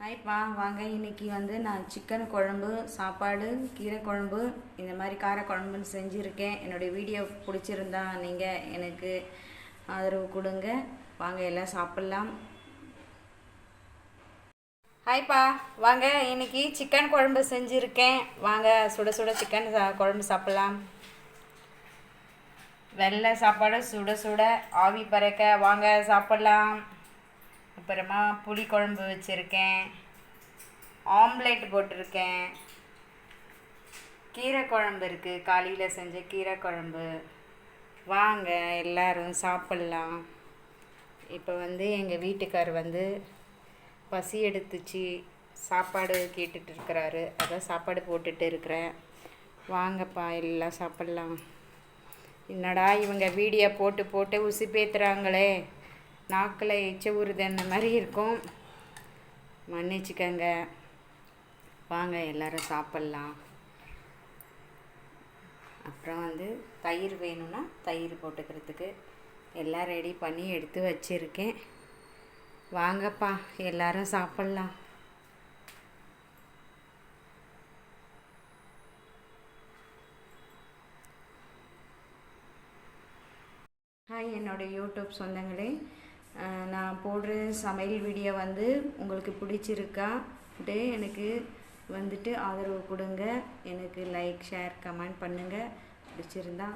ஹாய்ப்பா வாங்க. இன்னைக்கு வந்து நான் சிக்கன் குழம்பு சாப்பாடு கீரை குழம்பு இந்த மாதிரி கார குழம்புன்னு செஞ்சுருக்கேன். என்னுடைய வீடியோ பிடிச்சிருந்தா நீங்கள் எனக்கு ஆதரவு கொடுங்க. வாங்க எல்லாம் சாப்பிட்லாம். ஹாய்ப்பா வாங்க இன்னைக்கு சிக்கன் குழம்பு செஞ்சுருக்கேன். வாங்க சுட சுட சிக்கன் சா- குழம்பு சாப்பிட்லாம். வெள்ளை சாப்பாடு சுட சுட. ஆவி பறக்க. வாங்க சாப்பிட்லாம். அப்புறமா புளி குழம்பு வச்சுருக்கேன். ஆம்லேட் போட்டிருக்கேன். கீரை குழம்பு இருக்குது காலையில் செஞ்ச கீரை குழம்பு. வாங்க எல்லோரும் சாப்பிட்லாம். இப்போ வந்து எங்கள் வீட்டுக்கார் வந்து பசி எடுத்துச்சு. சாப்பாடு கேட்டுட்டு இருக்கிறாரு. அதான் சாப்பாடு போட்டுட்டு இருக்கிறேன். வாங்கப்பா எல்லாம் சாப்பிட்லாம். என்னடா இவங்க வீடியோ போட்டு போட்டு உசுப்பேத்துறாங்களே. நாக்கில் எச்ச ஊறுது அந்த மாதிரி இருக்கும். மன்னிச்சுக்கங்க. வாங்க எல்லாரும் சாப்பிட்லாம். அப்புறம் வந்து தயிர் வேணும்னா தயிர் போட்டுக்கிறதுக்கு எல்லாம் ரெடி பண்ணி எடுத்து வச்சுருக்கேன். வாங்கப்பா எல்லோரும் சாப்பிட்லாம். ஹாய் என்னோடய யூடியூப் சொந்தங்களே. நான் போடுற சமையல் வீடியோ வந்து உங்களுக்கு பிடிச்சிருக்காட்டு எனக்கு வந்துட்டு ஆதரவு கொடுங்க. எனக்கு லைக் ஷேர் கமெண்ட் பண்ணுங்கள் பிடிச்சிருந்தா